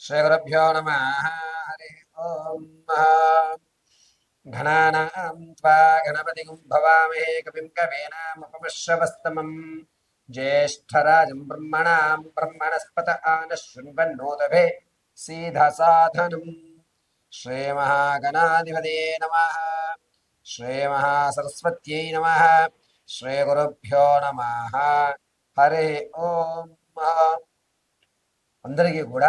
श्रीगुरुभ्यो नमः हरि ओम् घनानां त्वा गणपतिं भवामहे कविं कवीनामुपमश्रवस्तमम् ज्येष्ठराजं ब्रह्मणां ब्रह्मणस्पत आनः शृण्वन्नोदभे सीधसाधनम् श्रीमहागणाधिपते नमः श्रीमहासरस्वत्यै नमः श्रीगुरुभ्यो नमः హరి ఓం అందరికీ కూడా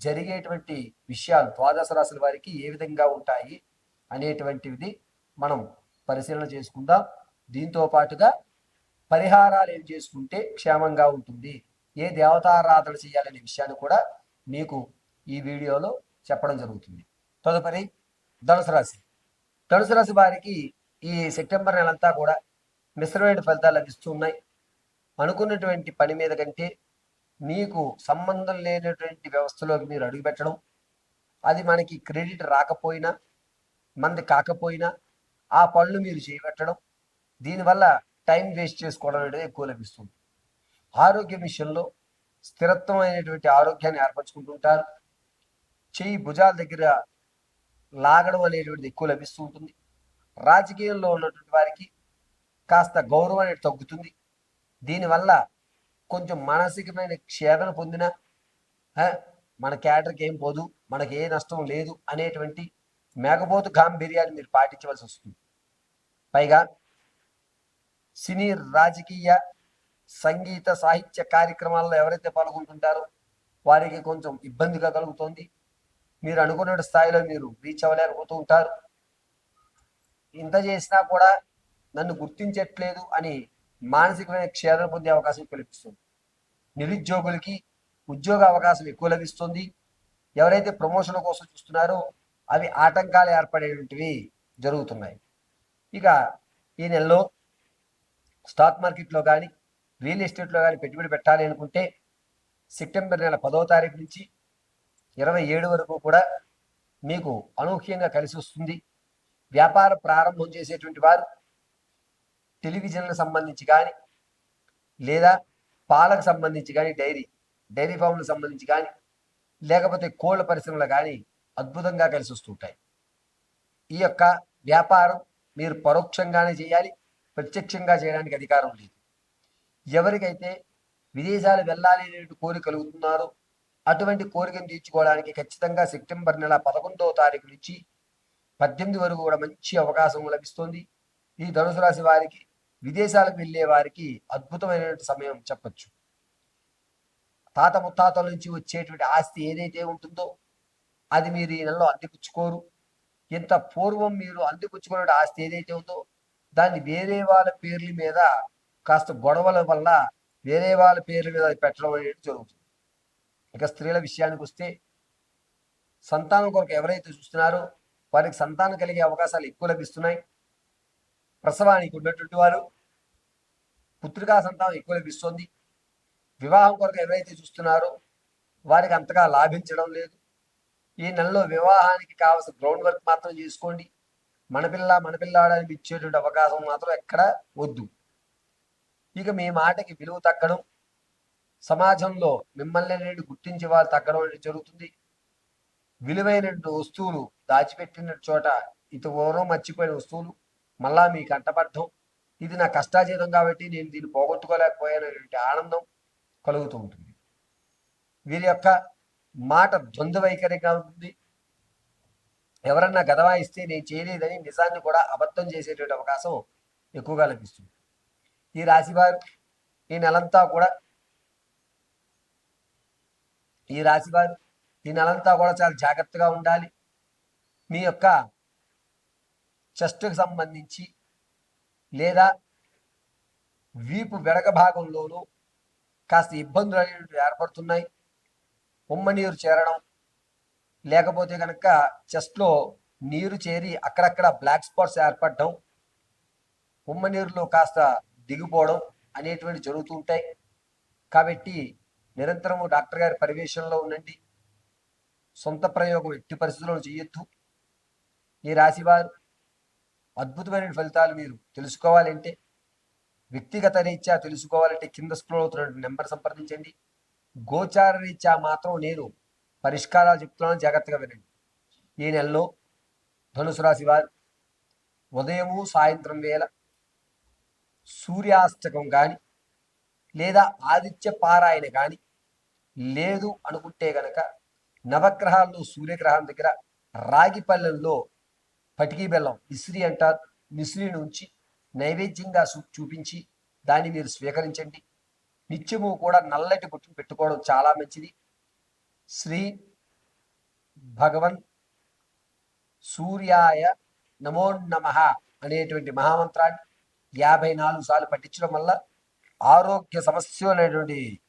జరిగేటువంటి విషయాలు ద్వాదశ రాశుల వారికి ఏ విధంగా ఉంటాయి అనేటువంటిది మనం పరిశీలన చేసుకుందాం. దీంతో పాటుగా పరిహారాలు ఏం చేసుకుంటే క్షేమంగా ఉంటుంది? ఏ దేవతారాధన చేయాలనే విషయాన్ని కూడా మీకు ఈ వీడియోలో చెప్పడం జరుగుతుంది. తదుపరి ధనుసు రాశి. ధనుసు రాశి వారికి ఈ సెప్టెంబర్ నెలంతా కూడా మిశ్రమైన ఫలితాలు లభిస్తున్నాయి అనుకున్నటువంటి పని మీద కంటే మీకు సంబంధం లేనటువంటి వ్యవస్థలోకి మీరు అడుగుపెట్టడం అది మనకి క్రెడిట్ రాకపోయినా మంది కాకపోయినా ఆ పనులు మీరు చేయబెట్టడం దీనివల్ల టైం వేస్ట్ చేసుకోవడం అనేది ఎక్కువ లభిస్తుంది. ఆరోగ్య విషయంలో స్థిరత్వమైనటువంటి ఆరోగ్యాన్ని ఏర్పరచుకుంటుంటారు. చెయ్యి భుజాల దగ్గర లాగడం అనేటువంటిది ఎక్కువ లభిస్తూ ఉంటుంది. రాజకీయంలో ఉన్నటువంటి వారికి కాస్త గౌరవం అనేది తగ్గుతుంది. దీనివల్ల కొంచెం మానసికమైన క్షేదన పొందిన మన క్యాటర్కి ఏం పోదు మనకి ఏ నష్టం లేదు అనేటువంటి మేకపోతు గాంభీర్యాన్ని మీరు పాటించవలసి వస్తుంది. పైగా సినీ రాజకీయ సంగీత సాహిత్య కార్యక్రమాల్లో ఎవరైతే పాల్గొంటుంటారో వారికి కొంచెం ఇబ్బందిగా కలుగుతోంది. మీరు అనుకున్న స్థాయిలో మీరు రీచ్ అవ్వలేకపోతూ ఉంటారు. ఇంత చేసినా కూడా నన్ను గుర్తించట్లేదు అని మానసికమైన క్షేత్రం పొందే అవకాశం కల్పిస్తుంది నిరుద్యోగులకి ఉద్యోగ అవకాశం ఎక్కువ లభిస్తుంది. ఎవరైతే ప్రమోషన్ కోసం చూస్తున్నారో అవి ఆటంకాలు ఏర్పడేటువంటివి జరుగుతున్నాయి. ఇక ఈ నెలలో స్టాక్ మార్కెట్లో కానీ రియల్ ఎస్టేట్లో కానీ పెట్టుబడి పెట్టాలి అనుకుంటే సెప్టెంబర్ నెల పదవ తారీఖు నుంచి ఇరవై ఏడు వరకు కూడా మీకు అనూహ్యంగా కలిసి వస్తుంది. వ్యాపార ప్రారంభం చేసేటువంటి వారు టెలివిజన్లకు సంబంధించి కానీ లేదా పాలకు సంబంధించి కానీ డైరీ డైరీ ఫామ్లకు సంబంధించి కానీ లేకపోతే కోళ్ళ పరిశ్రమలు కానీ అద్భుతంగా కలిసి వస్తుంటాయి ఈ యొక్క వ్యాపారం మీరు పరోక్షంగానే చేయాలి ప్రత్యక్షంగా చేయడానికి అధికారం లేదు. ఎవరికైతే విదేశాలు వెళ్ళాలి అనే కోరిక కలుగుతున్నారో అటువంటి కోరికను తీర్చుకోవడానికి ఖచ్చితంగా సెప్టెంబర్ నెల పదకొండవ తారీఖు నుంచి పద్దెనిమిది వరకు కూడా మంచి అవకాశం లభిస్తుంది. ఈ ధనుసు రాశి వారికి విదేశాలకు వెళ్ళే వారికి అద్భుతమైన సమయం చెప్పచ్చు. తాత ముత్తాతల నుంచి వచ్చేటువంటి ఆస్తి ఏదైతే ఉంటుందో అది మీరు ఈ నెలలో అందిపుచ్చుకోరు. ఇంత పూర్వం మీరు అందిపుచ్చుకునే ఆస్తి ఏదైతే ఉందో దాన్ని వేరే వాళ్ళ పేర్ల మీద కాస్త గొడవల వల్ల వేరే వాళ్ళ పేర్ల మీద పెట్టడం అనేది జరుగుతుంది. ఇక స్త్రీల విషయానికి వస్తే సంతానం కొరకు ఎవరైతే చూస్తున్నారో వారికి సంతానం కలిగే అవకాశాలు ఎక్కువ లభిస్తున్నాయి. ప్రసవానికి ఉన్నటువంటి వారు పుత్రికా సంతానం ఎక్కువ లభిస్తుంది. వివాహం కొరకు ఎవరైతే చూస్తున్నారో వారికి అంతగా లాభించడం లేదు. ఈ నెలలో వివాహానికి కావాల్సిన గ్రౌండ్ వర్క్ మాత్రం చేసుకోండి. మన పిల్ల మన పిల్లాడని ఇచ్చేటువంటి అవకాశం మాత్రం ఎక్కడ వద్దు. ఇక మీ మాటకి విలువ తగ్గడం సమాజంలో మిమ్మల్ని అనేది గుర్తించే వాళ్ళు తగ్గడం అనేది జరుగుతుంది. విలువైన వస్తువులు దాచిపెట్టిన చోట ఇటు మర్చిపోయిన వస్తువులు మళ్ళా మీకు అంటపడటం ఇది నా కష్టాజీతం కాబట్టి నేను దీన్ని పోగొట్టుకోలేకపోయానటువంటి ఆనందం కలుగుతూ ఉంటుంది. వీరి యొక్క మాట ద్వంద్వ వైఖరిగా ఉంటుంది. ఎవరన్నా గదవా ఇస్తే నేను చేయలేదని నిజాన్ని కూడా అబద్ధం చేసేటువంటి అవకాశం ఎక్కువగా లభిస్తుంది. ఈ రాశివారు ఈ నెలంతా కూడా ఈ రాశివారు ఈ నెలంతా కూడా చాలా జాగ్రత్తగా ఉండాలి. మీ యొక్క చెస్ట్కి సంబంధించి లేదా వీపు వెడక భాగంలోనూ కాస్త ఇబ్బందులు అనేవి ఏర్పడుతున్నాయి. ఉమ్మ నీరు చేరడం లేకపోతే కనుక చెస్ట్లో నీరు చేరి అక్కడక్కడ బ్లాక్ స్పాట్స్ ఏర్పడడం ఉమ్మ నీరులో కాస్త దిగిపోవడం అనేటువంటి జరుగుతూ ఉంటాయి. కాబట్టి నిరంతరము డాక్టర్ గారి పర్యవేక్షణలో ఉండండి. సొంత ప్రయోగం ఎట్టి పరిస్థితుల్లో చేయొద్దు ఈ రాశివారు అద్భుతమైన ఫలితాలు మీరు తెలుసుకోవాలంటే వ్యక్తిగత రీత్యా తెలుసుకోవాలంటే కింద స్క్రోల్ అవుతున్న నెంబర్ సంప్రదించండి. గోచార రీత్యా మాత్రం నేను పరిష్కారాలు చెప్తున్నాను జాగ్రత్తగా వినండి. ఈ నెలలో ధనుసు రాశి వారు ఉదయము సాయంత్రం వేళ సూర్యాస్తకం కానీ లేదా ఆదిత్య పారాయణ కానీ లేదు అనుకుంటే గనక నవగ్రహాల్లో సూర్యగ్రహం దగ్గర రాగి పల్లెల్లో పటికీ బెల్లం మిశ్రీ అంటారు మిశ్రీని ఉంచి నైవేద్యంగా చూ- చూపించి దాన్ని మీరు స్వీకరించండి. నిత్యము కూడా నల్లటి బొట్టును పెట్టుకోవడం చాలా మంచిది. శ్రీ భగవన్ సూర్యాయ నమో నమ అనేటువంటి మహామంత్రాన్ని యాభై నాలుగు సార్లు పఠించడం వల్ల ఆరోగ్య సమస్య అనేటువంటి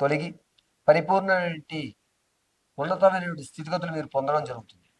తొలగి పరిపూర్ణమైనటువంటి ఉన్నతమైనటువంటి స్థితిగతులు మీరు పొందడం జరుగుతుంది.